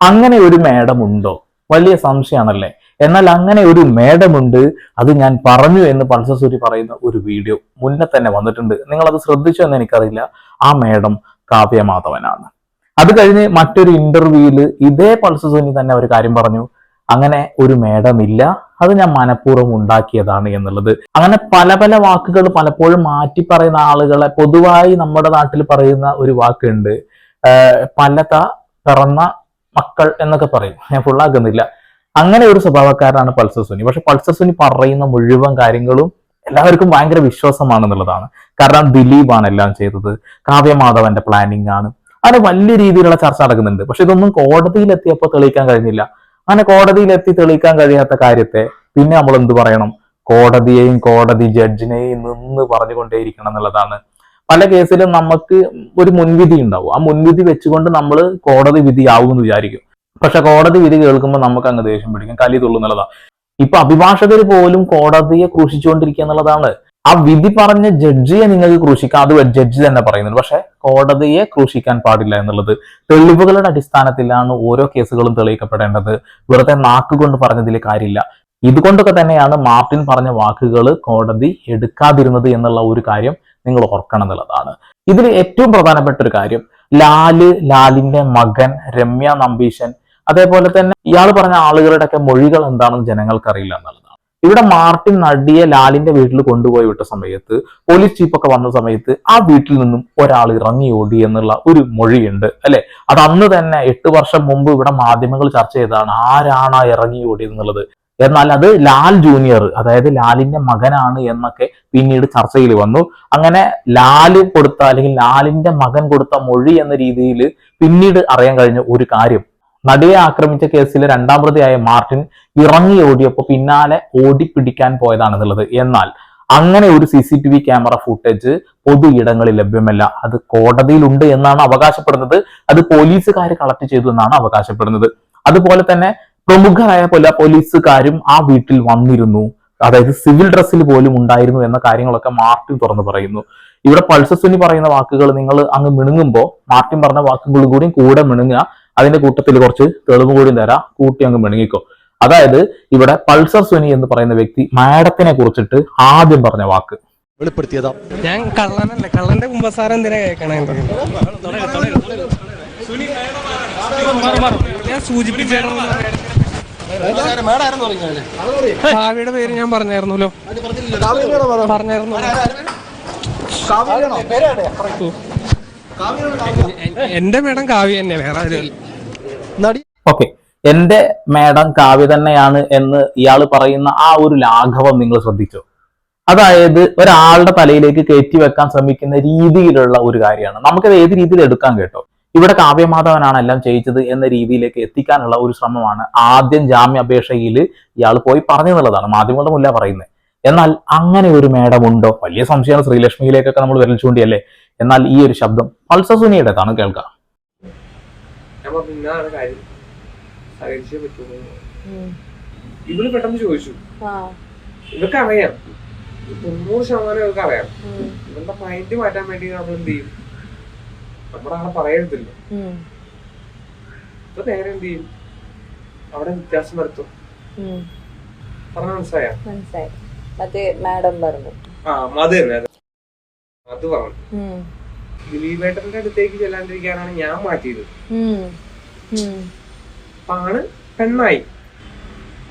അങ്ങനെ ഒരു മേഡം ഉണ്ടോ വലിയ സംശയമാണല്ലേ എന്നാൽ അങ്ങനെ ഒരു മേഡമുണ്ട്. അത് ഞാൻ പറഞ്ഞു എന്ന് പൾസസൂരി പറയുന്ന ഒരു വീഡിയോ മുന്നേ തന്നെ വന്നിട്ടുണ്ട്. നിങ്ങൾ അത് ശ്രദ്ധിച്ചോ എന്ന് എനിക്കറിയില്ല. ആ മേഡം കാവ്യമാധവനാണ് അത് കഴിഞ്ഞ് മറ്റൊരു ഇന്റർവ്യൂവിൽ ഇതേ പൾസസൂരി തന്നെ ഒരു കാര്യം പറഞ്ഞു. അങ്ങനെ ഒരു മേഡം ഇല്ല അത് ഞാൻ മനഃപൂർവം ഉണ്ടാക്കിയതാണ് എന്നുള്ളത്. അങ്ങനെ പല പല വാക്കുകൾ പലപ്പോഴും മാറ്റി പറയുന്ന ആളുകളെ പൊതുവായി നമ്മുടെ നാട്ടിൽ പറയുന്ന ഒരു വാക്കുണ്ട്. പലത പിറന്ന മക്കൾ എന്നൊക്കെ പറയും. ഞാൻ ഫുള്ളാക്കുന്നില്ല അങ്ങനെ ഒരു സ്വഭാവക്കാരനാണ് പൾസർ സുനി. പക്ഷെ പൾസർ സുനി പറയുന്ന മുഴുവൻ കാര്യങ്ങളും എല്ലാവർക്കും ഭയങ്കര വിശ്വാസമാണെന്നുള്ളതാണ്. കാരണം ദിലീപാണ് എല്ലാം ചെയ്തത്. കാവ്യമാധവന്റെ പ്ലാനിങ് ആണ്. അങ്ങനെ വലിയ രീതിയിലുള്ള ചർച്ച നടക്കുന്നുണ്ട്. പക്ഷെ ഇതൊന്നും കോടതിയിൽ എത്തിയപ്പോൾ തെളിയിക്കാൻ കഴിഞ്ഞില്ല. അങ്ങനെ കോടതിയിൽ എത്തി തെളിയിക്കാൻ കഴിയാത്ത കാര്യത്തെ പിന്നെ നമ്മൾ എന്ത് പറയണം? കോടതിയെയും കോടതി ജഡ്ജിനെയും നിന്ന് പറഞ്ഞുകൊണ്ടേയിരിക്കണം എന്നുള്ളതാണ് പല കേസിലും നമുക്ക് ഒരു മുൻവിധി ഉണ്ടാവും. ആ മുൻവിധി വെച്ചുകൊണ്ട് നമ്മൾ കോടതി വിധിയാവും എന്ന് വിചാരിക്കും. പക്ഷെ കോടതി വിധി കേൾക്കുമ്പോൾ നമുക്ക് അങ്ങ് ദേഷ്യം പിടിക്കും. കലി തുള്ളുന്നുള്ളതാ. ഇപ്പൊ അഭിഭാഷകർ പോലും കോടതിയെ ക്രൂശിച്ചുകൊണ്ടിരിക്കുക എന്നുള്ളതാണ്. ആ വിധി പറഞ്ഞ ജഡ്ജിയെ നിങ്ങൾക്ക് ക്രൂശിക്കാം. അത് ജഡ്ജി തന്നെ പറയുന്നുണ്ട്. പക്ഷെ കോടതിയെ ക്രൂശിക്കാൻ പാടില്ല എന്നുള്ളത് തെളിവുകളുടെ അടിസ്ഥാനത്തിലാണ് ഓരോ കേസുകളും തെളിയിക്കപ്പെടേണ്ടത്. വെറുതെ നാക്കുകൊണ്ട് പറഞ്ഞതിൽ കാര്യമില്ല. ഇതുകൊണ്ടൊക്കെ തന്നെയാണ് മാർട്ടിൻ പറഞ്ഞ വാക്കുകൾ കോടതി എടുക്കാതിരുന്നത് എന്നുള്ള ഒരു കാര്യം നിങ്ങൾ ഓർക്കണം എന്നുള്ളതാണ്. ഇതിൽ ഏറ്റവും പ്രധാനപ്പെട്ട ഒരു കാര്യം ലാൽ ലാലിന്റെ മകൻ രമ്യ നമ്പീശൻ അതേപോലെ തന്നെ ഇയാൾ പറഞ്ഞ ആളുകളുടെ ഒക്കെ മൊഴികൾ എന്താണെന്ന് ജനങ്ങൾക്കറിയില്ല എന്നുള്ളതാണ്. ഇവിടെ മാർട്ടിൻ നടിയെ ലാലിന്റെ വീട്ടിൽ കൊണ്ടുപോയി വിട്ട സമയത്ത് പോലീസ് ചീഫൊക്കെ വന്ന സമയത്ത് ആ വീട്ടിൽ നിന്നും ഒരാൾ ഇറങ്ങി ഓടി എന്നുള്ള ഒരു മൊഴിയുണ്ട് അല്ലെ? അത് അന്ന് തന്നെ എട്ട് വർഷം മുമ്പ് ഇവിടെ മാധ്യമങ്ങൾ ചർച്ച ചെയ്തതാണ് ആരാണ് ഇറങ്ങി ഓടിയത് എന്നുള്ളത് എന്നാൽ അത് ലാൽ ജൂനിയർ അതായത് ലാലിന്റെ മകനാണ് എന്നൊക്കെ പിന്നീട് ചർച്ചയിൽ വന്നു. അങ്ങനെ ലാൽ കൊടുത്ത അല്ലെങ്കിൽ ലാലിന്റെ മകൻ കൊടുത്ത മൊഴി എന്ന രീതിയിൽ പിന്നീട് അറിയാൻ കഴിഞ്ഞ ഒരു കാര്യം. നടിയെ ആക്രമിച്ച കേസിലെ രണ്ടാം പ്രതിയായ മാർട്ടിൻ ഇറങ്ങി ഓടിയപ്പോൾ പിന്നാലെ ഓടിപ്പിടിക്കാൻ പോയതാണെന്നുള്ളത്. എന്നാൽ അങ്ങനെ ഒരു C C T V camera footage പൊതു ഇടങ്ങളിൽ ലഭ്യമല്ല. അത് കോടതിയിലുണ്ട് എന്നാണ് അവകാശപ്പെടുന്നത്. അത് പോലീസുകാർ കളക്ട് ചെയ്തു എന്നാണ് അവകാശപ്പെടുന്നത്. അതുപോലെ തന്നെ പ്രമുഖരായ പല പോലീസുകാരും ആ വീട്ടിൽ വന്നിരുന്നു. അതായത് സിവിൽ ഡ്രസ്സിൽ പോലും ഉണ്ടായിരുന്നു എന്ന കാര്യങ്ങളൊക്കെ മാർട്ടിൻ തുറന്നു പറയുന്നു. ഇവിടെ പൾസസുനി പറയുന്ന വാക്കുകൾ നിങ്ങൾ അങ്ങ് മിണുങ്ങുമ്പോൾ മാർട്ടിൻ പറഞ്ഞ വാക്കുകളും കൂടി കൂടെ മിണുങ്ങുക. അതിന്റെ കൂട്ടത്തിൽ കുറച്ച് തെളിവ് കൂടി തരാം. കൂട്ടി അങ്ങ് മിണുങ്ങിക്കോ. അതായത് ഇവിടെ പൾസർ സുനി എന്ന് പറയുന്ന വ്യക്തി മാഡത്തിനെ കുറിച്ചിട്ട് ആദ്യം പറഞ്ഞ വാക്ക്. വെളിപ്പെടുത്തിയതാ. ഞാൻ കള്ളനല്ല കള്ളന്റെ കുമ്പസാരം എന്തിനാ കേൾക്കണേ ഞാൻ സൂചിപ്പിച്ചായിരുന്നു ഭാവിയുടെ പേര് ഞാൻ പറഞ്ഞായിരുന്നല്ലോ. പറഞ്ഞായിരുന്നു. എന്റെ മേഡം കാവ്യ തന്നെ വേറെ ആരും നടി ഓക്കെ. എന്റെ മേഡം കാവ്യ തന്നെയാണ് എന്ന് ഇയാൾ പറയുന്ന ആ ഒരു ലാഘവം നിങ്ങൾ ശ്രദ്ധിച്ചോ? അതായത് ഒരാളുടെ തലയിലേക്ക് കയറ്റി വെക്കാൻ ശ്രമിക്കുന്ന രീതിയിലുള്ള ഒരു കാര്യമാണ്. നമുക്കത് ഏത് രീതിയിൽ എടുക്കാൻ കേട്ടോ? ഇവിടെ കാവ്യമാധവനാണ് എല്ലാം ചെയ്യിച്ചത് എന്ന രീതിയിലേക്ക് എത്തിക്കാനുള്ള ഒരു ശ്രമമാണ് ആദ്യം ജാമ്യാപേക്ഷയിൽ ഇയാൾ പോയി പറഞ്ഞു എന്നുള്ളതാണ് മാധ്യമങ്ങളുടെ മുല്ല പറയുന്നത് എന്നാൽ അങ്ങനെ ഒരു മേടമുണ്ടോ ഉണ്ടോ വലിയ സംശയമാണ് ശ്രീലക്ഷ്മിയിലേക്കൊക്കെ നമ്മൾ വിരൽ ചൂണ്ടിയല്ലേ? എന്നാൽ ഈ ഒരു ശബ്ദം പൾസസുനിയുടേതാണ് കേൾക്കാം. ഇവൾ പെട്ടെന്ന് ചോദിച്ചു. ഇവർക്ക് അറിയാം തൊണ്ണൂറ് ശതമാനം ഇവർക്ക് അറിയാം ഇവരുടെ മൈൻഡ് മാറ്റാൻ വേണ്ടി നമ്മൾ എന്ത് ചെയ്യും? ആളെ പറയരുതില്ല. അപ്പൊ നേരെ എന്ത് ചെയ്യും? അവിടെ വ്യത്യാസം വരുത്തും. പറഞ്ഞ മനസ്സിലായോ? മനസ്സിലായി. മറ്റേ മാഡം പറഞ്ഞു. ആ അത് തന്നെ അത്. അത് പറഞ്ഞു. ദിലീപേട്ടന്റെ അടുത്തേക്ക് ചെല്ലാണ്ടിരിക്കാനാണ് ഞാൻ മാറ്റിയത്. അപ്പൊ ആണ് പെണ്ണായി.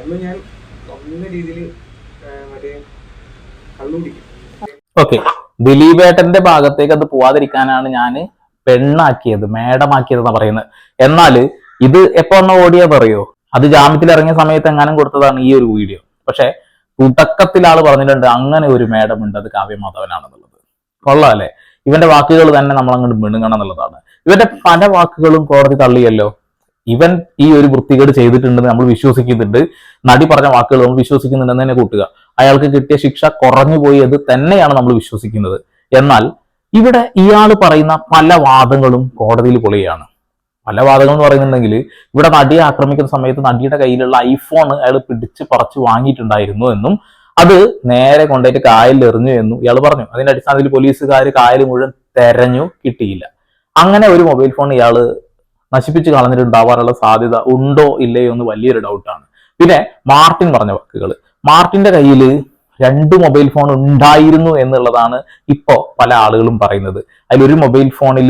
അന്ന് ഞാൻ നല്ല രീതിയിൽ മറ്റേ കള്ളുപിടിക്കും ഓക്കെ. ദിലീപേട്ടന്റെ ഭാഗത്തേക്ക് അത് പോവാതിരിക്കാനാണ് ഞാൻ പെണ്ണാക്കിയത് മേഡമാക്കിയത് എന്ന് പറയുന്നത്. എന്നാൽ ഇത് എപ്പോ ഒന്ന് ഓടിയാ പറയോ അത് ജാമ്യത്തിൽ ഇറങ്ങിയ സമയത്ത് എങ്ങാനും കൊടുത്തതാണ് ഈ ഒരു വീഡിയോ. പക്ഷെ തുടക്കത്തിൽ ആൾ പറഞ്ഞിട്ടുണ്ട് അങ്ങനെ ഒരു മേഡം ഉണ്ട് അത് കാവ്യമാധവനാണെന്നുള്ളത്. കൊള്ളാം അല്ലെ ഇവന്റെ വാക്കുകൾ തന്നെ നമ്മൾ അങ്ങോട്ട് മിണുങ്ങണം എന്നുള്ളതാണ്. ഇവന്റെ പല വാക്കുകളും കോടതി തള്ളിയല്ലോ. ഇവൻ ഈ ഒരു വൃത്തികേട് ചെയ്തിട്ടുണ്ടെന്ന് നമ്മൾ വിശ്വസിക്കുന്നുണ്ട്. നടി പറഞ്ഞ വാക്കുകൾ നമ്മൾ വിശ്വസിക്കുന്നുണ്ടെന്ന് തന്നെ കൂട്ടുക. അയാൾക്ക് കിട്ടിയ ശിക്ഷ കുറഞ്ഞു പോയി അത് തന്നെയാണ് നമ്മൾ വിശ്വസിക്കുന്നത്. എന്നാൽ ഇവിടെ ഇയാൾ പറയുന്ന പല വാദങ്ങളും കോടതിയിൽ പൊളിയാണ്. പല വാദങ്ങൾ എന്ന് പറയുന്നുണ്ടെങ്കിൽ ഇവിടെ നടിയെ ആക്രമിക്കുന്ന സമയത്ത് നടിയുടെ കയ്യിലുള്ള ഐഫോൺ അയാൾ പിടിച്ച് പറിച്ച് വാങ്ങിയിട്ടുണ്ടായിരുന്നു എന്നും അത് നേരെ കൊണ്ടുപോയിട്ട് കായലിൽ എറിഞ്ഞു എന്നും ഇയാൾ പറഞ്ഞു. അതിന്റെ അടിസ്ഥാനത്തിൽ പോലീസുകാർ കായൽ മുഴുവൻ തെരഞ്ഞു കിട്ടിയില്ല. അങ്ങനെ ഒരു മൊബൈൽ ഫോൺ ഇയാൾ നശിപ്പിച്ച് കളഞ്ഞിട്ടുണ്ടാവാനുള്ള സാധ്യത ഉണ്ടോ ഇല്ലയോ എന്ന് വലിയൊരു ഡൗട്ടാണ് പിന്നെ മാർട്ടിൻ പറഞ്ഞ വാക്കുകൾ മാർട്ടിന്റെ കയ്യിൽ രണ്ട് മൊബൈൽ ഫോൺ ഉണ്ടായിരുന്നു എന്നുള്ളതാണ് ഇപ്പോൾ പല ആളുകളും പറയുന്നത്. അതിലൊരു മൊബൈൽ ഫോണിൽ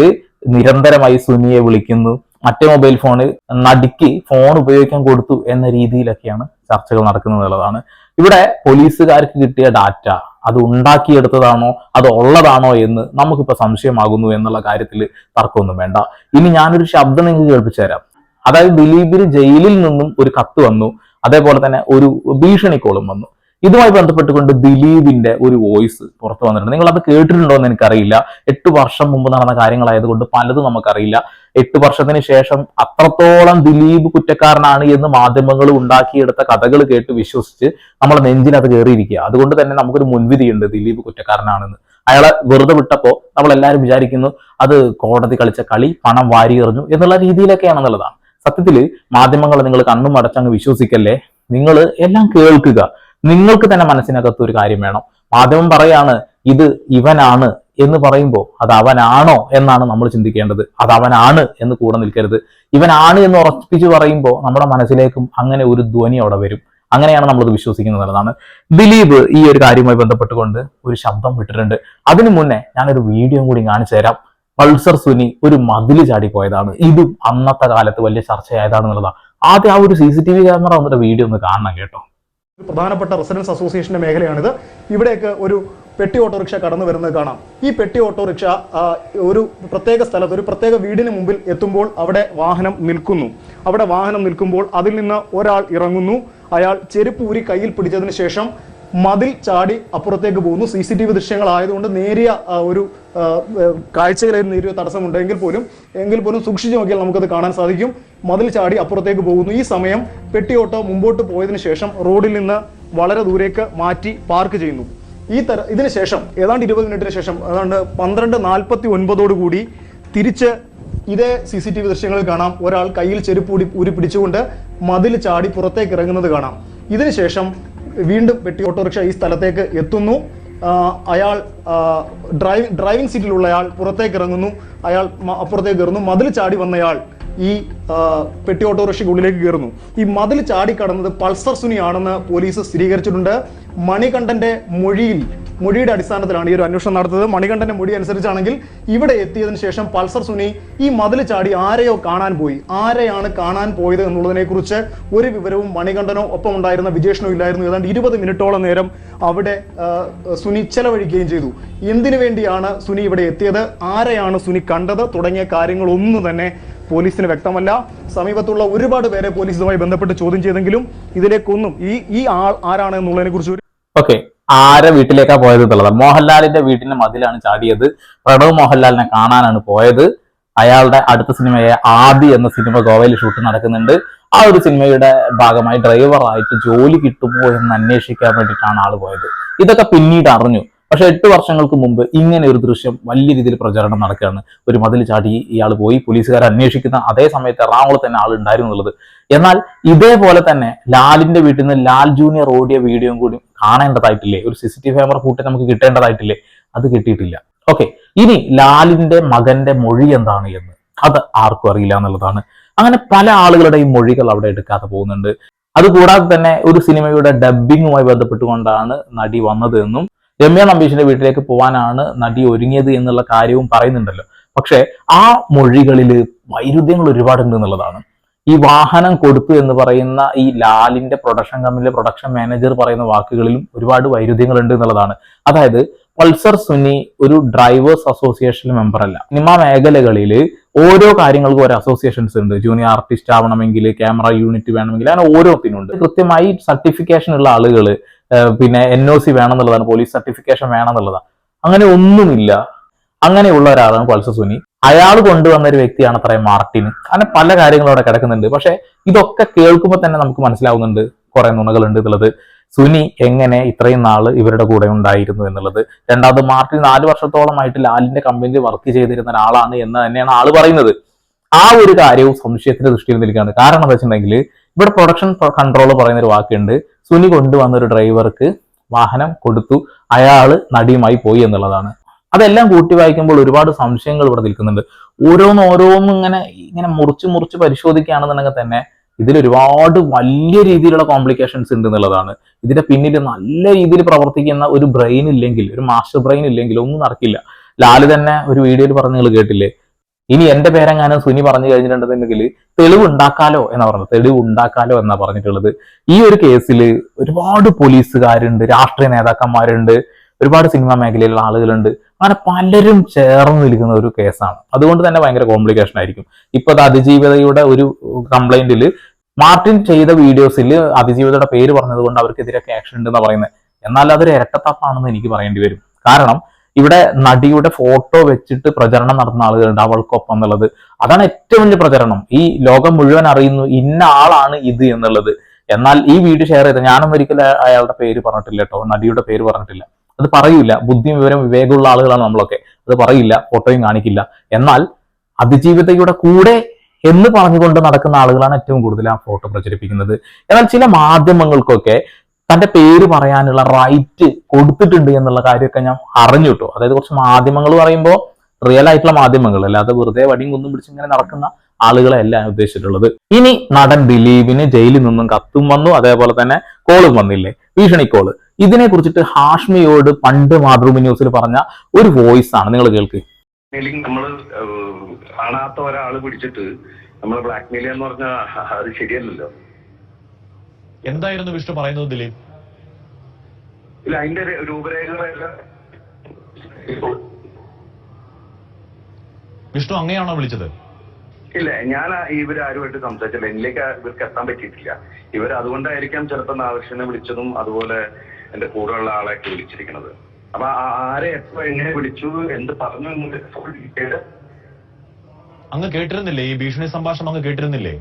നിരന്തരമായി സുനിയെ വിളിക്കുന്നു. മറ്റേ മൊബൈൽ ഫോണിൽ നടുക്കി ഫോൺ ഉപയോഗിക്കാൻ കൊടുത്തു എന്ന രീതിയിലൊക്കെയാണ് ചർച്ചകൾ നടക്കുന്നത് എന്നുള്ളതാണ്. ഇവിടെ പോലീസുകാർക്ക് കിട്ടിയ ഡാറ്റ അത് ഉണ്ടാക്കിയെടുത്തതാണോ അത് ഉള്ളതാണോ എന്ന് നമുക്കിപ്പോ സംശയമാകുന്നു എന്നുള്ള കാര്യത്തിൽ തർക്കമൊന്നും വേണ്ട. ഇനി ഞാനൊരു ശബ്ദം നിങ്ങൾക്ക് കേൾപ്പിച്ചു തരാം. അതായത് ദിലീപിന് ജയിലിൽ നിന്നും ഒരു കത്ത് വന്നു. അതേപോലെ തന്നെ ഒരു ഭീഷണിക്കോളും വന്നു. ഇതുമായി ബന്ധപ്പെട്ടുകൊണ്ട് ദിലീപിന്റെ ഒരു വോയിസ് പുറത്തു വന്നിട്ടുണ്ട്. നിങ്ങൾ അത് കേട്ടിട്ടുണ്ടോ എന്ന് എനിക്കറിയില്ല. എട്ട് വർഷം മുമ്പ് നടന്ന കാര്യങ്ങളായതുകൊണ്ട് പലതും നമുക്കറിയില്ല. എട്ട് വർഷത്തിന് ശേഷം അത്രത്തോളം ദിലീപ് കുറ്റക്കാരനാണ് എന്ന് മാധ്യമങ്ങൾ ഉണ്ടാക്കിയെടുത്ത കഥകൾ കേട്ട് വിശ്വസിച്ച് നമ്മൾ നെഞ്ചിൽ അത് കയറിയിരിക്കുക. അതുകൊണ്ട് തന്നെ നമുക്കൊരു മുൻവിധിയുണ്ട് ദിലീപ് കുറ്റക്കാരനാണെന്ന്. അയാളെ വെറുതെ വിട്ടപ്പോ നമ്മൾ എല്ലാവരും വിചാരിക്കുന്നു അത് കോടതി കളിച്ച കളി പണം വാരി എറിഞ്ഞു എന്നുള്ള രീതിയിലൊക്കെയാണെന്നുള്ളതാണ്. സത്യത്തിൽ മാധ്യമങ്ങൾ നിങ്ങൾ കണ്ണും അടച്ചങ്ങ് വിശ്വസിക്കല്ലേ? നിങ്ങൾ എല്ലാം കേൾക്കുക. നിങ്ങൾക്ക് തന്നെ മനസ്സിനകത്ത് ഒരു കാര്യം വേണം. മാധ്യമം പറയാണ് ഇത് ഇവനാണ് എന്ന് പറയുമ്പോൾ അത് അവനാണോ എന്നാണ് നമ്മൾ ചിന്തിക്കേണ്ടത്. അത് അവനാണ് എന്ന് കൂടെ നിൽക്കരുത്. ഇവനാണ് എന്ന് ഉറപ്പിച്ച് പറയുമ്പോൾ നമ്മുടെ മനസ്സിലേക്കും അങ്ങനെ ഒരു ധ്വനി അവിടെ വരും. അങ്ങനെയാണ് നമ്മളത് വിശ്വസിക്കുന്നത് എന്നുള്ളതാണ്. ദിലീപ് ഈ ഒരു കാര്യവുമായി ബന്ധപ്പെട്ടുകൊണ്ട് ഒരു ശബ്ദം വിട്ടിട്ടുണ്ട്. അതിനു മുന്നേ ഞാനൊരു വീഡിയോ കൂടി കാണിച്ചു തരാം. പൾസർ സുനി ഒരു മതിൽ ചാടിപ്പോയതാണ്. ഇതും അന്നത്തെ കാലത്ത് വലിയ ചർച്ചയായതാണെന്നുള്ളതാണ്. ആദ്യം ആ ഒരു C C T V camera വന്നിട്ട് വീഡിയോ ഒന്ന് കാണണം കേട്ടോ. പ്രധാനപ്പെട്ട റെസിഡൻസ് അസോസിയേഷന്റെ മേഖലയാണിത്. ഇവിടേക്ക് ഒരു പെട്ടി ഓട്ടോറിക്ഷ കടന്നു വരുന്നത് കാണാം. ഈ പെട്ടി ഓട്ടോറിക്ഷ ഒരു പ്രത്യേക സ്ഥലത്ത് ഒരു പ്രത്യേക വീടിന് മുമ്പിൽ എത്തുമ്പോൾ അവിടെ വാഹനം നിൽക്കുന്നു. അവിടെ വാഹനം നിൽക്കുമ്പോൾ അതിൽ നിന്ന് ഒരാൾ ഇറങ്ങുന്നു. അയാൾ ചെരുപ്പ് ഊരി കയ്യിൽ പിടിച്ചതിന് ശേഷം മതിൽ ചാടി അപ്പുറത്തേക്ക് പോകുന്നു. സി സി ടി വി ദൃശ്യങ്ങളായതുകൊണ്ട് നേരിയ ഒരു കാഴ്ചകളിൽ നേരിയ തടസ്സമുണ്ടെങ്കിൽ പോലും എങ്കിൽ പോലും സൂക്ഷിച്ചു നോക്കിയാൽ നമുക്കത് കാണാൻ സാധിക്കും. മതിൽ ചാടി അപ്പുറത്തേക്ക് പോകുന്നു. ഈ സമയം പെട്ടി ഓട്ടോ മുമ്പോട്ട് പോയതിനു ശേഷം റോഡിൽ നിന്ന് വളരെ ദൂരേക്ക് മാറ്റി പാർക്ക് ചെയ്യുന്നു. ഈ തര ഇതിന് ശേഷം ഏതാണ്ട് ഇരുപത് മിനിറ്റിന് ശേഷം ഏതാണ്ട് പന്ത്രണ്ട് നാൽപ്പത്തി ഒൻപതോടു കൂടി തിരിച്ച് ഇതേ സി സി ടി വി ദൃശ്യങ്ങളിൽ കാണാം. ഒരാൾ കയ്യിൽ ചെരുപ്പ് ഊരി ഊരി പിടിച്ചുകൊണ്ട് മതിൽ ചാടി പുറത്തേക്ക് ഇറങ്ങുന്നത് കാണാം. ഇതിനുശേഷം വീണ്ടും വെട്ടി ഓട്ടോറിക്ഷ ഈ സ്ഥലത്തേക്ക് എത്തുന്നു. അയാൾ ഡ്രൈവ് ഡ്രൈവിംഗ് സീറ്റിലുള്ള അയാൾ പുറത്തേക്ക് ഇറങ്ങുന്നു. അയാൾ അപ്പുറത്തേക്ക് കയറുന്നു. മതിൽ ചാടി വന്നയാൾ ഈ പെട്ടി ഓട്ടോറിക്ഷയ്ക്ക് ഉള്ളിലേക്ക് കയറുന്നു. ഈ മതിൽ ചാടി കടന്നത് പൾസർ സുനിയാണെന്ന് പോലീസ് സ്ഥിരീകരിച്ചിട്ടുണ്ട്. മണികണ്ഠന്റെ മൊഴിയിൽ മൊഴിയുടെ അടിസ്ഥാനത്തിലാണ് ഈ ഒരു അന്വേഷണം നടത്തുന്നത്. മണികണ്ഠന്റെ മൊഴി അനുസരിച്ചാണെങ്കിൽ ഇവിടെ എത്തിയതിനു ശേഷം പൾസർ സുനി ഈ മതിൽ ചാടി ആരെയോ കാണാൻ പോയി. ആരെയാണ് കാണാൻ പോയത് എന്നുള്ളതിനെ കുറിച്ച് ഒരു വിവരവും മണികണ്ഠനോ ഒപ്പം ഉണ്ടായിരുന്ന വിജേഷനോ ഇല്ലായിരുന്നു. ഏതാണ്ട് ഇരുപത് മിനിറ്റോളം നേരം അവിടെ സുനി ചെലവഴിക്കുകയും ചെയ്തു. എന്തിനു വേണ്ടിയാണ് സുനി ഇവിടെ എത്തിയത്? ആരെയാണ് സുനി കണ്ടത്? തുടങ്ങിയ കാര്യങ്ങളൊന്നും തന്നെ പോലീസിന് വ്യക്തമല്ല. സമീപത്തുള്ള ഒരുപാട് പേരെ പോലീസുമായി ബന്ധപ്പെട്ട് ചോദ്യം ചെയ്തെങ്കിലും ഇതിലേക്കൊന്നും ഈ ഈ ആൾ ആരാണ് എന്നുള്ളതിനെ കുറിച്ച് ഓക്കെ ആരെ വീട്ടിലേക്കാ പോയത് എന്നുള്ളത്. മോഹൻലാലിന്റെ വീട്ടിന്റെ മതിലാണ് ചാടിയത്. പ്രണവ് മോഹൻലാലിനെ കാണാനാണ് പോയത്. അയാളുടെ അടുത്ത സിനിമയായ ആദി എന്ന സിനിമ ഗോവയിൽ ഷൂട്ട് നടക്കുന്നുണ്ട്. ആ ഒരു സിനിമയുടെ ഭാഗമായി ഡ്രൈവറായിട്ട് ജോലി കിട്ടുമോ എന്ന് അന്വേഷിക്കാൻ വേണ്ടിയിട്ടാണ് ആൾ പോയത്. ഇതൊക്കെ പിന്നീട് അറിഞ്ഞു. പക്ഷെ എട്ട് വർഷങ്ങൾക്ക് മുമ്പ് ഇങ്ങനെ ഒരു ദൃശ്യം വലിയ രീതിയിൽ പ്രചരണം നടക്കുകയാണ്. ഒരു മതിൽ ചാടി ഇയാൾ പോയി. പോലീസുകാർ അന്വേഷിക്കുന്ന അതേ സമയത്ത് എറണാകുളത്ത് തന്നെ ആൾ ഉണ്ടായിരുന്നുള്ളത് എന്നാൽ ഇതേപോലെ തന്നെ ലാലിന്റെ വീട്ടിൽ നിന്ന് ലാൽ ജൂനിയർ ഓടിയ വീഡിയോയും കൂടി കാണേണ്ടതായിട്ടില്ലേ? ഒരു സി സി ടി ക്യാമറ കൂട്ടി നമുക്ക് കിട്ടേണ്ടതായിട്ടില്ലേ? അത് കിട്ടിയിട്ടില്ല. ഓക്കെ ഇനി ലാലിന്റെ മകന്റെ മൊഴി എന്താണ് എന്ന്? അത് ആർക്കും അറിയില്ല എന്നുള്ളതാണ്. അങ്ങനെ പല ആളുകളുടെയും മൊഴികൾ അവിടെ എടുക്കാതെ പോകുന്നുണ്ട്. അതുകൂടാതെ തന്നെ ഒരു സിനിമയുടെ ഡബ്ബിങ്ങുമായി ബന്ധപ്പെട്ടുകൊണ്ടാണ് നടി വന്നത് എന്നും രമ്യ നമ്പീഷിന്റെ വീട്ടിലേക്ക് പോകാനാണ് നടി ഒരുങ്ങിയത് എന്നുള്ള കാര്യവും പറയുന്നുണ്ടല്ലോ. പക്ഷെ ആ മൊഴികളിൽ വൈരുദ്ധ്യങ്ങൾ ഒരുപാടുണ്ട് എന്നുള്ളതാണ്. ഈ വാഹനം കൊടുത്തു എന്ന് പറയുന്ന ഈ ലാലിന്റെ പ്രൊഡക്ഷൻ കമ്പനിയിലെ പ്രൊഡക്ഷൻ മാനേജർ പറയുന്ന വാക്കുകളിലും ഒരുപാട് വൈരുദ്ധ്യങ്ങൾ ഉണ്ട് എന്നുള്ളതാണ്. അതായത് പൾസർ സുനി ഒരു ഡ്രൈവേഴ്സ് അസോസിയേഷൻ മെമ്പർ അല്ല. സിനിമാ മേഖലകളിൽ ഓരോ കാര്യങ്ങൾക്കും ഓരോ അസോസിയേഷൻസ് ഉണ്ട്. ജൂനിയർ ആർട്ടിസ്റ്റ് ആവണമെങ്കിൽ ക്യാമറ യൂണിറ്റ് വേണമെങ്കിൽ അങ്ങനെ ഓരോത്തിനുണ്ട്. കൃത്യമായി സർട്ടിഫിക്കേഷൻ ഉള്ള ആളുകൾ പിന്നെ എൻ ഒ സി വേണമെന്നുള്ളതാണ് പോലീസ് സർട്ടിഫിക്കേഷൻ വേണമെന്നുള്ളതാണ്. അങ്ങനെ ഒന്നുമില്ല. അങ്ങനെയുള്ള ഒരാളാണ് പൾസർ സുനി. അയാൾ കൊണ്ടുവന്ന ഒരു വ്യക്തിയാണ് അത്ര മാർട്ടിൻ. അങ്ങനെ പല കാര്യങ്ങളും അവിടെ കിടക്കുന്നുണ്ട്. പക്ഷെ ഇതൊക്കെ കേൾക്കുമ്പോൾ തന്നെ നമുക്ക് മനസ്സിലാവുന്നുണ്ട് കുറെ നുണകളുണ്ട് എന്നുള്ളത്. സുനി എങ്ങനെ ഇത്രയും നാൾ ഇവരുടെ കൂടെ ഉണ്ടായിരുന്നു എന്നുള്ളത്. രണ്ടാമത് മാർട്ടിൻ നാല് വർഷത്തോളമായിട്ട് ലാലിന്റെ കമ്പനിയിൽ വർക്ക് ചെയ്തിരുന്ന ഒരാളാണ് എന്ന് തന്നെയാണ് ആൾ പറയുന്നത്. ആ ഒരു കാര്യവും സംശയത്തിന്റെ ദൃഷ്ടിയിൽ നിൽക്കുകയാണ്. കാരണം എന്താ വെച്ചിട്ടുണ്ടെങ്കിൽ ഇവിടെ പ്രൊഡക്ഷൻ കൺട്രോൾ പറയുന്ന ഒരു വാക്കുണ്ട്. സുനി കൊണ്ടുവന്ന ഒരു ഡ്രൈവർക്ക് വാഹനം കൊടുത്തു. അയാൾ നടിയുമായി പോയി എന്നുള്ളതാണ്. അതെല്ലാം കൂട്ടി വായിക്കുമ്പോൾ ഒരുപാട് സംശയങ്ങൾ ഇവിടെ നിൽക്കുന്നുണ്ട്. ഓരോന്ന് ഓരോന്നും ഇങ്ങനെ ഇങ്ങനെ മുറിച്ച് മുറിച്ച് പരിശോധിക്കുകയാണെന്നുണ്ടെങ്കിൽ തന്നെ ഇതിൽ ഒരുപാട് വലിയ രീതിയിലുള്ള കോംപ്ലിക്കേഷൻസ് ഉണ്ട് എന്നുള്ളതാണ്. ഇതിന്റെ പിന്നിൽ നല്ല രീതിയിൽ പ്രവർത്തിക്കുന്ന ഒരു ബ്രെയിൻ ഇല്ലെങ്കിൽ ഒരു മാസ്റ്റർ ബ്രെയിൻ ഇല്ലെങ്കിൽ ഒന്നും നടക്കില്ല. ലാൽ തന്നെ ഒരു വീഡിയോയിൽ പറഞ്ഞ് നിങ്ങൾ കേട്ടില്ലേ? ഇനി എന്റെ പേരെങ്ങാനും സുനി പറഞ്ഞു കഴിഞ്ഞിട്ടുണ്ടെന്നുണ്ടെങ്കിൽ തെളിവ് ഉണ്ടാക്കാലോ എന്നാ പറഞ്ഞത്. തെളിവ് ഉണ്ടാക്കാലോ എന്നാ പറഞ്ഞിട്ടുള്ളത്. ഈ ഒരു കേസിൽ ഒരുപാട് പോലീസുകാരുണ്ട് രാഷ്ട്രീയ നേതാക്കന്മാരുണ്ട് ഒരുപാട് സിനിമാ മേഖലയിലുള്ള ആളുകളുണ്ട്. അങ്ങനെ പലരും ചേർന്ന് നിൽക്കുന്ന ഒരു കേസാണ്. അതുകൊണ്ട് തന്നെ ഭയങ്കര കോംപ്ലിക്കേഷൻ ആയിരിക്കും. ഇപ്പൊ അത് അതിജീവിതയുടെ ഒരു കംപ്ലൈന്റിൽ മാർട്ടിൻ ചെയ്ത വീഡിയോസിൽ അതിജീവിതയുടെ പേര് പറഞ്ഞത് കൊണ്ട് അവർക്കെതിരെ ആക്ഷൻ ഉണ്ടെന്ന് പറയുന്നത്. എന്നാൽ അതൊരു ഇരട്ടത്താപ്പാണെന്ന് എനിക്ക് പറയേണ്ടി വരും. കാരണം ഇവിടെ നടിയുടെ ഫോട്ടോ വെച്ചിട്ട് പ്രചരണം നടത്തുന്ന ആളുകളുണ്ട് അവൾക്കൊപ്പം എന്നുള്ളത്. അതാണ് ഏറ്റവും വലിയ പ്രചരണം. ഈ ലോകം മുഴുവൻ അറിയുന്നു ഇന്ന ആളാണ് ഇത് എന്നുള്ളത്. എന്നാൽ ഈ വീഡിയോ ഷെയർ ചെയ്ത ഞാനും ഒരിക്കലും അയാളുടെ പേര് പറഞ്ഞിട്ടില്ല കേട്ടോ. നടിയുടെ പേര് പറഞ്ഞിട്ടില്ല. അത് പറയൂല ബുദ്ധിയും വിവരം വിവേകമുള്ള ആളുകളാണ് നമ്മളൊക്കെ. അത് പറയില്ല. ഫോട്ടോയും കാണിക്കില്ല. എന്നാൽ അതിജീവിതയുടെ കൂടെ എന്ന് പറഞ്ഞുകൊണ്ട് നടക്കുന്ന ആളുകളാണ് ഏറ്റവും കൂടുതൽ ആ ഫോട്ടോ പ്രചരിപ്പിക്കുന്നത്. എന്നാൽ ചില മാധ്യമങ്ങൾക്കൊക്കെ തന്റെ പേര് പറയാനുള്ള റൈറ്റ് കൊടുത്തിട്ടുണ്ട് എന്നുള്ള കാര്യമൊക്കെ ഞാൻ അറിഞ്ഞു കിട്ടും. അതായത് കുറച്ച് മാധ്യമങ്ങൾ പറയുമ്പോൾ റിയൽ ആയിട്ടുള്ള മാധ്യമങ്ങൾ അല്ലാതെ വെറുതെ വടിയും കുന്നും പിടിച്ച് ഇങ്ങനെ നടക്കുന്ന ആളുകളെ അല്ല ഞാൻ ഉദ്ദേശിച്ചിട്ടുള്ളത്. ഇനി നടൻ ദിലീപിന് ജയിലിൽ നിന്നും കത്തും വന്നു അതേപോലെ തന്നെ കോളും വന്നില്ലേ? ഭീഷണി കോൾ. ഇതിനെ കുറിച്ചിട്ട് ഹാഷ്മിയോട് പണ്ട് മാതൃഭൂമി ന്യൂസിൽ പറഞ്ഞ ഒരു വോയിസ് ആണ്. നിങ്ങൾ കേൾക്ക്. നമ്മൾ കാണാത്ത ഒരാൾ പിടിച്ചിട്ട് നമ്മൾ ബ്ലാക്ക്മെയിൽ എന്ന് പറഞ്ഞാൽ അത് ശരിയല്ലല്ലോ. എന്തായിരുന്നു വിഷ്ണു പറയുന്നത് ദിലീപ്? ഇല്ല അതിന്റെ രൂപരേഖകളെല്ലാം വിഷ്ണു അങ്ങനെയാണോ വിളിച്ചത്? ഇല്ല ഞാൻ ഇവരാരുമായിട്ട് സംസാരിച്ചില്ല. എന്നിലേക്ക് ഇവർക്ക് എത്താൻ പറ്റിയിട്ടില്ല. ഇവർ അതുകൊണ്ടായിരിക്കാം ചിലപ്പോൾ നാവശ്യനെ വിളിച്ചതും അതുപോലെ എന്റെ കൂടെയുള്ള ആളെയൊക്കെ വിളിച്ചിരിക്കുന്നത്. അപ്പൊ ആരെ എപ്പോ എങ്ങനെ വിളിച്ചു എന്ത് പറഞ്ഞു അങ്ങ് കേട്ടിരുന്നില്ലേ? ഈ ഭീഷണി സംഭാഷണം അങ്ങ് കേട്ടിരുന്നില്ലേ?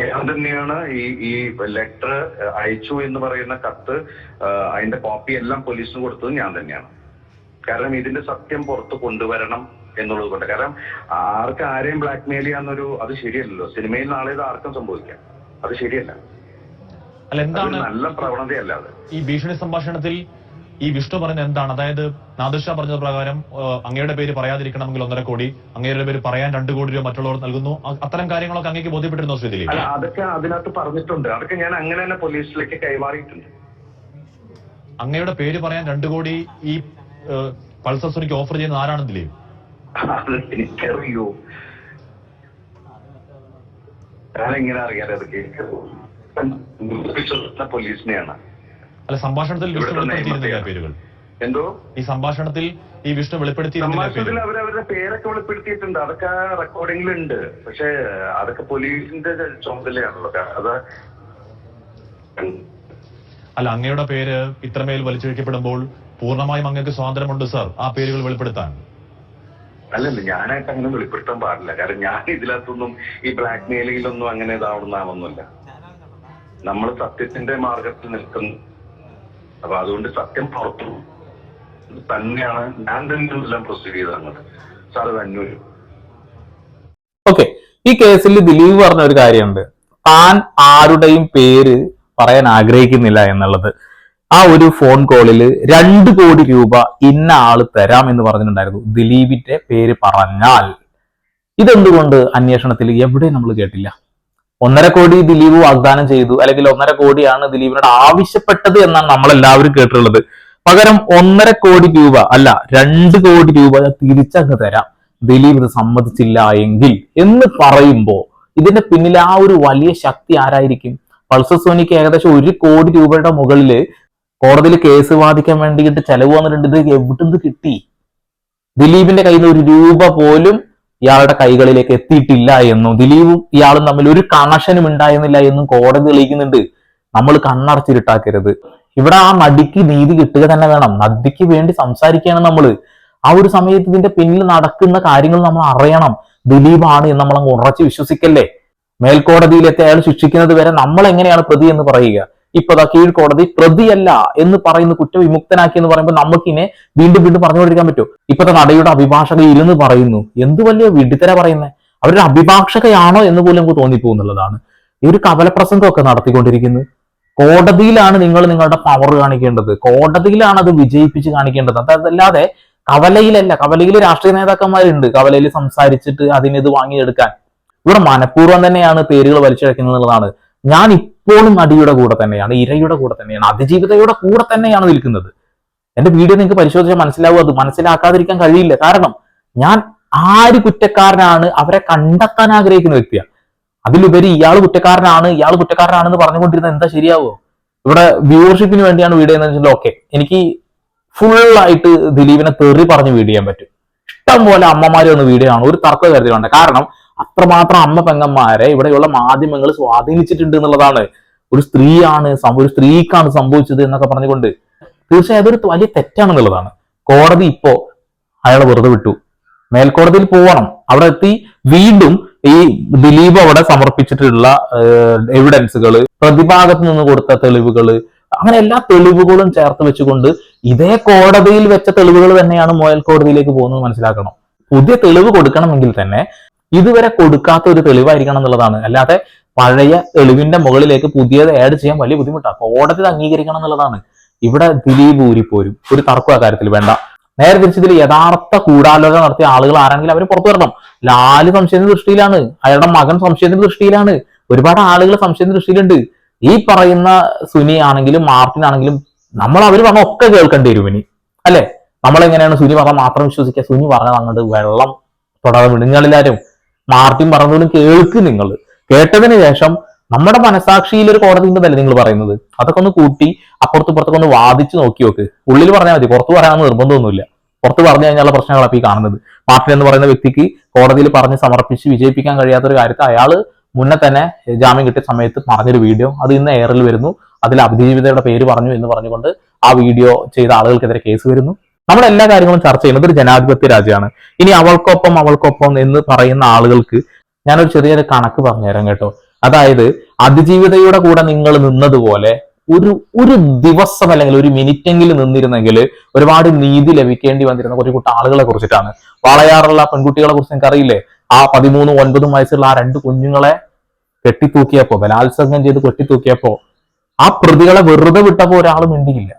ഞാൻ തന്നെയാണ് ഈ ഈ ലെറ്റർ അയച്ചു എന്ന് പറയുന്ന കത്ത് അതിന്റെ കോപ്പി എല്ലാം പോലീസിന് കൊടുത്തത് ഞാൻ തന്നെയാണ്. കാരണം ഇതിന്റെ സത്യം പുറത്ത് കൊണ്ടുവരണം എന്നുള്ളത് കൊണ്ട്. കാരണം ആർക്ക് ആരെയും ബ്ലാക്ക് മെയിൽ ചെയ്യാന്നൊരു അത് ശരിയല്ലല്ലോ. സിനിമയിൽ നാളെ ഇത് ആർക്കും സംഭവിക്കാം. അത് ശരിയല്ല. നല്ല പ്രവണതയല്ല അത്. ഈ ഭീഷണി സംഭാഷണത്തിൽ ഈ വിഷ്ണു പറഞ്ഞ എന്താണ്? അതായത് നാദിർഷ പറഞ്ഞ പ്രകാരം അങ്ങയുടെ പേര് പറയാതിരിക്കണമെങ്കിൽ ഒന്നര കോടി അങ്ങയുടെ പേര് പറയാൻ രണ്ടു കോടി രൂപ മറ്റുള്ളവർ നൽകുന്നു. അത്തരം കാര്യങ്ങളൊക്കെ അങ്ങേക്ക് ബോധ്യപ്പെട്ടിരുന്നോ ശ്രീ ദിലീപ് അല്ല അതൊക്കെ അതിനകത്ത് പറഞ്ഞിട്ടുണ്ട്. അതൊക്കെ ഞാൻ അങ്ങനെ തന്നെ പോലീസിലേക്ക് കൈമാറിയിട്ടുണ്ട്. അങ്ങയുടെ പേര് പറയാൻ രണ്ടു കോടി ഈ പൾസർ സുനിക്ക് ഓഫർ ചെയ്യുന്ന ആരാണ് ദിലീപ്? എനിക്കറിയോ? ഞാനെങ്ങനെ അറിയാതെ അതൊക്കെ പോലീസിനെയാണ്. അല്ല സംഭാഷണത്തിൽ വിഷ്ണു വെളിപ്പെടുത്തിയിരുന്നില്ല പേരുകൾ? എന്തോ? ഈ സംഭാഷണത്തിൽ ഈ വിഷ്ണു വെളിപ്പെടുത്തിയിരുന്നില്ല അവർ അവരുടെ അവരവരുടെ പേരൊക്കെ വെളിപ്പെടുത്തിയിട്ടുണ്ട്. അതൊക്കെ റെക്കോർഡിംഗിലുണ്ട് പക്ഷെ അതൊക്കെ പോലീസിന്റെ ചുമതലയാണല്ലോ. അത് അല്ല അങ്ങയുടെ പേര് ഇത്രമേൽ വലിച്ചൊഴിക്കപ്പെടുമ്പോൾ പൂർണമായും അങ്ങക്ക് സ്വാതന്ത്ര്യമുണ്ട് സർ ആ പേരുകൾ വെളിപ്പെടുത്താൻ. അല്ലല്ല ഞാനായിട്ട് അങ്ങനെ വെളിപ്പെടുത്താൻ പാടില്ല. കാരണം ഞാൻ ഇതിനകത്തൊന്നും ഈ ബ്ലാക്ക് മെയിലിലൊന്നും അങ്ങനെ ഇതാവണമെന്നാവുന്നില്ല നമ്മൾ സത്യത്തിന്റെ മാർഗത്തിൽ നിൽക്കുന്നു അപ്പൊ അതുകൊണ്ട് സത്യം പുറത്തു തന്നെയാണ് ഞാൻ തന്നെ എല്ലാം പ്രൊസീഡ് ചെയ്ത് അങ്ങോട്ട് സാർ തന്നെ അന്വേഷിക്കും. ഓക്കെ ഈ കേസിൽ ദിലീപ് പറഞ്ഞ ഒരു കാര്യമുണ്ട്. താൻ ആരുടെയും പേര് പറയാൻ ആഗ്രഹിക്കുന്നില്ല എന്നുള്ളത്. ആ ഒരു ഫോൺ കോളിൽ രണ്ട് കോടി രൂപ ഇന്ന ആൾ തരാം എന്ന് പറഞ്ഞിട്ടുണ്ടായിരുന്നു. ദിലീപിന്റെ പേര് പറഞ്ഞാൽ. ഇതെന്തുകൊണ്ട് അന്വേഷണത്തിൽ എവിടെ നമ്മൾ കേട്ടില്ല? ഒന്നര കോടി ദിലീപ് വാഗ്ദാനം ചെയ്തു അല്ലെങ്കിൽ ഒന്നര കോടിയാണ് ദിലീപിനോട് ആവശ്യപ്പെട്ടത് എന്നാണ് നമ്മളെല്ലാവരും കേട്ടിട്ടുള്ളത്. പകരം ഒന്നര കോടി രൂപ അല്ല രണ്ട് കോടി രൂപ തിരിച്ചങ്ങ് തരാം. ദിലീപ് ഇത് സമ്മതിച്ചില്ല എങ്കിൽ എന്ന് പറയുമ്പോൾ ഇതിന്റെ പിന്നിൽ ആ ഒരു വലിയ ശക്തി ആരായിരിക്കും? പൾസർ സോനിക്ക് ഏകദേശം ഒരു കോടി രൂപയുടെ മുകളിൽ കോടതിയിൽ കേസ് വാദിക്കാൻ വേണ്ടിയിട്ട് ചെലവ് വന്നിട്ടുണ്ട് ഇത് എവിടുന്ന് കിട്ടി? ദിലീപിന്റെ കയ്യിൽ നിന്ന് ഒരു രൂപ പോലും ഇയാളുടെ കൈകളിലേക്ക് എത്തിയിട്ടില്ല എന്നും ദിലീപും ഇയാളും തമ്മിൽ ഒരു കണക്ഷനും ഉണ്ടായിരുന്നില്ല എന്നും കോടതി തെളിയിക്കുന്നുണ്ട്. നമ്മൾ കണ്ണടച്ചിരുട്ടാക്കരുത്. ഇവിടെ ആ നടിക്ക് നീതി കിട്ടുക തന്നെ വേണം. നദിക്ക് വേണ്ടി സംസാരിക്കുകയാണ് നമ്മൾ ആ ഒരു സമയത്ത് ഇതിന്റെ പിന്നിൽ നടക്കുന്ന കാര്യങ്ങൾ നമ്മൾ അറിയണം. ദിലീപാണ് എന്ന് നമ്മൾ അങ്ങ് ഉറച്ച് വിശ്വസിക്കല്ലേ? മേൽക്കോടതിയിലെത്തി അയാൾ ശിക്ഷിക്കുന്നത് വരെ നമ്മൾ എങ്ങനെയാണ് പ്രതി എന്ന് പറയുക? ഇപ്പൊ ദാ കീഴ്ക്കോടതി പ്രതിയല്ല എന്ന് പറയുന്ന കുറ്റവിമുക്തനാക്കി എന്ന് പറയുമ്പോൾ നമുക്കിനെ വീണ്ടും വീണ്ടും പറഞ്ഞുകൊണ്ടിരിക്കാൻ പറ്റും. ഇപ്പത്തെ നടയുടെ അഭിഭാഷകൻ ഇരുന്ന് പറയുന്നു എന്ത് വലിയ വിഡിത്തര പറയുന്നത് അവരുടെ അഭിഭാഷകയാണോ എന്ന് പോലും നമുക്ക് തോന്നിപ്പോകുന്നുള്ളതാണ് ഈ ഒരു കവലപ്രസംഗമൊക്കെ നടത്തിക്കൊണ്ടിരിക്കുന്നത്. കോടതിയിലാണ് നിങ്ങൾ നിങ്ങളുടെ പവർ കാണിക്കേണ്ടത്. കോടതിയിലാണ് അത് വിജയിപ്പിച്ച് കാണിക്കേണ്ടത്. അതല്ലാതെ കവലയിലല്ല കവലയിൽ രാഷ്ട്രീയ നേതാക്കന്മാരുണ്ട്. കവലയിൽ സംസാരിച്ചിട്ട് അതിനിത് വാങ്ങിയെടുക്കാൻ. ഇവിടെ മനഃപൂർവം തന്നെയാണ് പേരുകൾ വലിച്ചിഴക്കുന്നത് എന്നുള്ളതാണ്. ഞാൻ ഇപ്പോഴും നടിയുടെ കൂടെ തന്നെയാണ് ഇരയുടെ കൂടെ തന്നെയാണ് അതിജീവിതയുടെ കൂടെ തന്നെയാണ് നിൽക്കുന്നത്. എന്റെ വീഡിയോ നിങ്ങൾക്ക് പരിശോധിച്ചാൽ മനസ്സിലാവും അത് മനസ്സിലാക്കാതിരിക്കാൻ കഴിയില്ല. കാരണം ഞാൻ ആര് കുറ്റക്കാരനാണ് അവരെ കണ്ടെത്താൻ ആഗ്രഹിക്കുന്ന വ്യക്തിയാണ്. അതിലുപരി ഇയാൾ കുറ്റക്കാരനാണ് ഇയാൾ കുറ്റക്കാരനാണെന്ന് പറഞ്ഞുകൊണ്ടിരുന്നത് എന്താ ശരിയാവോ? ഇവിടെ വ്യൂവർഷിപ്പിന് വേണ്ടിയാണ് വീഡിയോ എന്ന് വെച്ചാൽ ഓക്കെ എനിക്ക് ഫുൾ ആയിട്ട് ദിലീപിനെ തെറി പറഞ്ഞ് വീഡിയോ ചെയ്യാൻ പറ്റും. ഇഷ്ടം പോലെ അമ്മമാര് വന്ന് വീഡിയോ ആണ് ഒരു തർക്ക കരുതിയുണ്ട് കാരണം അത്രമാത്രം അമ്മ പെങ്ങന്മാരെ ഇവിടെയുള്ള മാധ്യമങ്ങൾ സ്വാധീനിച്ചിട്ടുണ്ട് എന്നുള്ളതാണ്. ഒരു സ്ത്രീയാണ് ഒരു സ്ത്രീക്കാണ് സംഭവിച്ചത് എന്നൊക്കെ പറഞ്ഞുകൊണ്ട് തീർച്ചയായും അതൊരു വലിയ തെറ്റാണെന്നുള്ളതാണ്. കോടതി ഇപ്പോ അയാളെ വെറുതെ വിട്ടു. മേൽക്കോടതിയിൽ പോവണം. അവിടെ എത്തി വീണ്ടും ഈ ദിലീപ് അവിടെ സമർപ്പിച്ചിട്ടുള്ള എവിഡൻസുകൾ പ്രതിഭാഗത്ത് നിന്ന് കൊടുത്ത തെളിവുകൾ അങ്ങനെ എല്ലാ തെളിവുകളും ചേർത്ത് വെച്ചുകൊണ്ട് ഇതേ കോടതിയിൽ വെച്ച തെളിവുകൾ തന്നെയാണ് മോയൽ കോടതിയിലേക്ക് പോകുന്നത് മനസ്സിലാക്കണം. പുതിയ തെളിവ് കൊടുക്കണമെങ്കിൽ തന്നെ ഇതുവരെ കൊടുക്കാത്ത ഒരു തെളിവായിരിക്കണം എന്നുള്ളതാണ്. അല്ലാതെ പഴയ തെളിവിന്റെ മുകളിലേക്ക് പുതിയത് ആഡ് ചെയ്യാൻ വലിയ ബുദ്ധിമുട്ടാണ്. കോടതി അംഗീകരിക്കണം എന്നുള്ളതാണ്. ഇവിടെ ദിലീപ് ഊരിപ്പോരും. ഒരു തർക്കം ആ കാര്യത്തിൽ വേണ്ട. നേരെ തിരിച്ചതിൽ യഥാർത്ഥ ഗൂഢാലോചന നടത്തിയ ആളുകൾ ആരെങ്കിലും അവർ പുറത്തു വരണം. ലാൽ സംശയത്തിന്റെ ദൃഷ്ടിയിലാണ്. അയാളുടെ മകൻ സംശയത്തിന്റെ ദൃഷ്ടിയിലാണ്. ഒരുപാട് ആളുകൾ സംശയത്തിന്റെ ദൃഷ്ടിയിലുണ്ട്. ഈ പറയുന്ന സുനി ആണെങ്കിലും മാർട്ടിൻ ആണെങ്കിലും നമ്മൾ അവർ പറഞ്ഞ ഒക്കെ കേൾക്കേണ്ടി വരും ഇനി. അല്ലെ? നമ്മളെങ്ങനെയാണ് സുനി പറഞ്ഞാൽ മാത്രം വിശ്വസിക്കുക? സുനി പറഞ്ഞത് അങ്ങോട്ട് വെള്ളം തുടർന്ന് വിടുങ്ങളിലാരും മാർട്ടിൻ പറഞ്ഞതും കേൾക്ക് നിങ്ങൾ. കേട്ടതിന് ശേഷം നമ്മുടെ മനസാക്ഷിയിൽ ഒരു കോടതി ഉണ്ടെന്നല്ലേ നിങ്ങൾ പറയുന്നത്? അതൊക്കെ ഒന്ന് കൂട്ടി അപ്പുറത്ത് ഇപ്പുറത്തൊക്കെ ഒന്ന് വാദിച്ച് നോക്കി നോക്ക്. ഉള്ളിൽ പറഞ്ഞാൽ മതി. പുറത്ത് പറയാമെന്ന് നിർബന്ധമൊന്നുമില്ല. പുറത്ത് പറഞ്ഞു കഴിഞ്ഞാൽ പ്രശ്നങ്ങളാണ് ഈ കാണുന്നത്. മാർട്ടിൻ എന്ന് പറയുന്ന വ്യക്തിക്ക് കോടതിയിൽ പറഞ്ഞ് സമർപ്പിച്ച് വിജയിപ്പിക്കാൻ കഴിയാത്ത ഒരു കാര്യത്തെ അയാൾ മുന്നേ തന്നെ ജാമ്യം കിട്ടിയ സമയത്ത് പറഞ്ഞൊരു വീഡിയോ അത് ഇന്ന് എയറിൽ വരുന്നു. അതിൽ അഭിജീവിതയുടെ പേര് പറഞ്ഞു എന്ന് പറഞ്ഞുകൊണ്ട് ആ വീഡിയോ ചെയ്ത ആളുകൾക്കെതിരെ കേസ് വരുന്നു. നമ്മൾ എല്ലാ കാര്യങ്ങളും ചർച്ച ചെയ്യുന്നത് ഒരു ജനാധിപത്യ രാജ്യമാണ്. ഇനി അവൾക്കൊപ്പം അവൾക്കൊപ്പം എന്ന് പറയുന്ന ആളുകൾക്ക് ഞാനൊരു ചെറിയൊരു കണക്ക് പറഞ്ഞുതരാം കേട്ടോ. അതായത് അതിജീവിതയുടെ കൂടെ നിങ്ങൾ നിന്നതുപോലെ ഒരു ഒരു ദിവസം അല്ലെങ്കിൽ ഒരു മിനിറ്റ് എങ്കിലും നിന്നിരുന്നെങ്കിൽ ഒരുപാട് നീതി ലഭിക്കേണ്ടി വന്നിരുന്ന കുറച്ച് കൂട്ട ആളുകളെ കുറിച്ചിട്ടാണ്. വളയാറുള്ള പെൺകുട്ടികളെ കുറിച്ച് നിങ്ങൾക്ക് അറിയില്ലേ ആ പതിമൂന്നും ഒൻപതും വയസ്സുള്ള ആ രണ്ട് കുഞ്ഞുങ്ങളെ കെട്ടിത്തൂക്കിയപ്പോ ബലാത്സംഗം ചെയ്ത് കെട്ടിത്തൂക്കിയപ്പോ ആ പ്രതികളെ വെറുതെ വിട്ടപ്പോ ഒരാൾ മിണ്ടിയില്ല.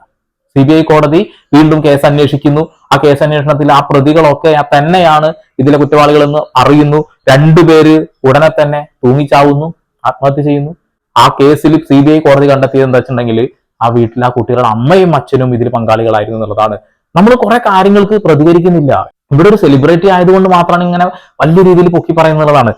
സി ബി ഐ കോടതി വീണ്ടും കേസ് അന്വേഷിക്കുന്നു. ആ കേസ് അന്വേഷണത്തിൽ ആ പ്രതികളൊക്കെ തന്നെയാണ് ഇതിലെ കുറ്റവാളികളെന്ന് അറിയുന്നു. രണ്ടുപേര് ഉടനെ തന്നെ തൂങ്ങിച്ചാവുന്നു ആത്മഹത്യ ചെയ്യുന്നു. ആ കേസിൽ സി ബി ഐ കോടതി കണ്ടെത്തിയത് എന്താ വെച്ചിട്ടുണ്ടെങ്കിൽ ആ വീട്ടിൽ ആ കുട്ടികളുടെ അമ്മയും അച്ഛനും ഇതിൽ പങ്കാളികളായിരുന്നു എന്നുള്ളതാണ്. നമ്മൾ കുറെ കാര്യങ്ങൾക്ക് പ്രതികരിക്കുന്നില്ല. ഇവിടെ ഒരു സെലിബ്രിറ്റി ആയതുകൊണ്ട് മാത്രമാണ് ഇങ്ങനെ വലിയ രീതിയിൽ പൊക്കി പറയുന്നുള്ളതാണ്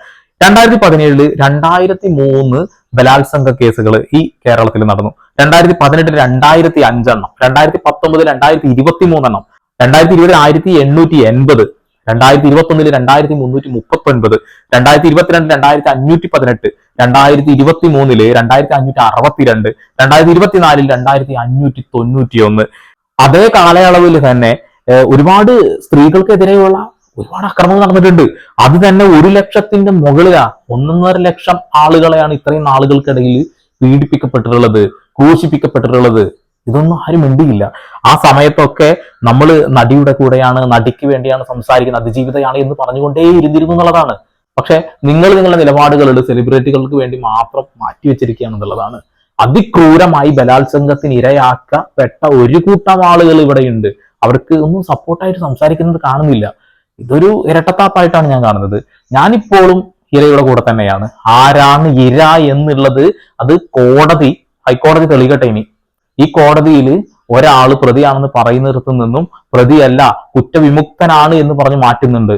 രണ്ടായിരത്തി പതിനേഴിൽ രണ്ടായിരത്തി മൂന്ന് ബലാത്സംഗ കേസുകൾ ഈ കേരളത്തിൽ നടന്നു. രണ്ടായിരത്തി പതിനെട്ടിൽ രണ്ടായിരത്തി അഞ്ചെണ്ണം രണ്ടായിരത്തി പത്തൊമ്പത് രണ്ടായിരത്തി ഇരുപത്തി മൂന്നെണ്ണം രണ്ടായിരത്തി ഇരുപതിൽ ആയിരത്തി എണ്ണൂറ്റി എൺപത് രണ്ടായിരത്തി ഇരുപത്തി ഒന്നിൽ രണ്ടായിരത്തി മുന്നൂറ്റി മുപ്പത്തി ഒൻപത് രണ്ടായിരത്തി ഇരുപത്തിരണ്ട് രണ്ടായിരത്തി അഞ്ഞൂറ്റി പതിനെട്ട് രണ്ടായിരത്തി ഇരുപത്തി മൂന്നിൽ രണ്ടായിരത്തി അഞ്ഞൂറ്റി അറുപത്തിരണ്ട് രണ്ടായിരത്തി ഇരുപത്തിനാലിൽ രണ്ടായിരത്തി അഞ്ഞൂറ്റി തൊണ്ണൂറ്റി ഒന്ന് അതേ കാലയളവിൽ തന്നെ ഒരുപാട് സ്ത്രീകൾക്കെതിരെയുള്ള ഒരുപാട് അക്രമങ്ങൾ നടന്നിട്ടുണ്ട്. അത് തന്നെ ഒരു ലക്ഷത്തിന്റെ മുകളിലാ ഒന്നൊന്നര ലക്ഷം ആളുകളെയാണ് ഇത്രയും ആളുകൾക്കിടയിൽ പീഡിപ്പിക്കപ്പെട്ടിട്ടുള്ളത് ക്രൂശിപ്പിക്കപ്പെട്ടിട്ടുള്ളത്. ഇതൊന്നും ആരും മിണ്ടിയില്ല. ആ സമയത്തൊക്കെ നമ്മൾ നടിയുടെ കൂടെയാണ് നടിക്ക് വേണ്ടിയാണ് സംസാരിക്കുന്നത് അതിജീവിതയാണ് എന്ന് പറഞ്ഞുകൊണ്ടേ ഇരുന്നിരുന്നു എന്നുള്ളതാണ്. പക്ഷെ നിങ്ങൾ നിങ്ങളുടെ നിലപാടുകളുടെ സെലിബ്രിറ്റികൾക്ക് വേണ്ടി മാത്രം മാറ്റിവെച്ചിരിക്കുകയാണ് എന്നുള്ളതാണ്. അതിക്രൂരമായി ബലാത്സംഗത്തിന് ഇരയാക്കപ്പെട്ട ഒരു കൂട്ടം ആളുകൾ ഇവിടെയുണ്ട്. അവർക്ക് ഒന്നും സപ്പോർട്ടായിട്ട് സംസാരിക്കുന്നത് കാണുന്നില്ല. ഇതൊരു ഇരട്ടത്താപ്പായിട്ടാണ് ഞാൻ കാണുന്നത്. ഞാനിപ്പോഴും ഇരയുടെ കൂടെ തന്നെയാണ്. ആരാണ് ഇര എന്നുള്ളത് അത് കോടതി ഹൈക്കോടതി തെളിയിക്കട്ടെ ഇനി. ഈ കോടതിയിൽ ഒരാൾ പ്രതിയാണെന്ന് പറയുന്നിടത്തു നിന്നും പ്രതിയല്ല കുറ്റവിമുക്തനാണ് എന്ന് പറഞ്ഞ് മാറ്റുന്നുണ്ട്.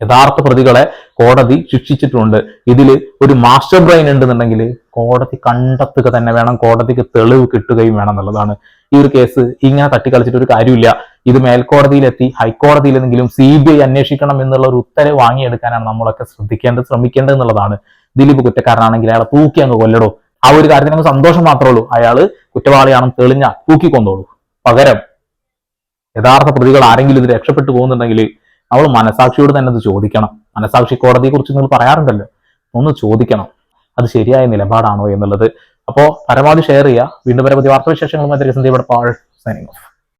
യഥാർത്ഥ പ്രതികളെ കോടതി ശിക്ഷിച്ചിട്ടുണ്ട്. ഇതിൽ ഒരു മാസ്റ്റർ ബ്രെയിൻ ഉണ്ടെന്നുണ്ടെങ്കിൽ കോടതി കണ്ടെത്തുക തന്നെ വേണം കോടതിക്ക് തെളിവ് കിട്ടുകയും വേണം എന്നുള്ളതാണ് ഈ ഒരു കേസ് ഇങ്ങനെ തട്ടിക്കളിച്ചിട്ട് ഒരു കാര്യമില്ല. ഇത് മേൽക്കോടതിയിലെത്തി ഹൈക്കോടതിയിലെങ്കിലും സി ബി ഐ അന്വേഷിക്കണം എന്നുള്ള ഒരു ഉത്തരവ് വാങ്ങിയെടുക്കാനാണ് നമ്മളൊക്കെ ശ്രദ്ധിക്കേണ്ടത് ശ്രമിക്കേണ്ടത് എന്നുള്ളതാണ് ദിലീപ് കുറ്റക്കാരനാണെങ്കിൽ അയാളെ തൂക്കി അങ്ങ് കൊല്ലടോ. ആ ഒരു കാര്യത്തിന് നമുക്ക് സന്തോഷം മാത്രമേ ഉള്ളൂ. അയാൾ കുറ്റവാളിയാണെന്ന് തെളിഞ്ഞാൽ തൂക്കിക്കൊന്നോളൂ. പകരം യഥാർത്ഥ പ്രതികൾ ആരെങ്കിലും ഇത് രക്ഷപ്പെട്ടു പോകുന്നുണ്ടെങ്കിൽ നമ്മൾ മനസാക്ഷിയോട് തന്നെ അത് ചോദിക്കണം. മനസാക്ഷി കോടതിയെ കുറിച്ച് നിങ്ങൾ പറയാറുണ്ടല്ലോ. ഒന്ന് ചോദിക്കണം. അത് ശരിയായ നിലപാടാണോ എന്നുള്ളത് അപ്പോൾ പരമാവധി ഷെയർ ചെയ്യുക. വീണ്ടും പരമാവധി വാർത്താവിശേഷങ്ങളുമായി ഇവിടെ പാൾ സൈനിങ് ഓഫ്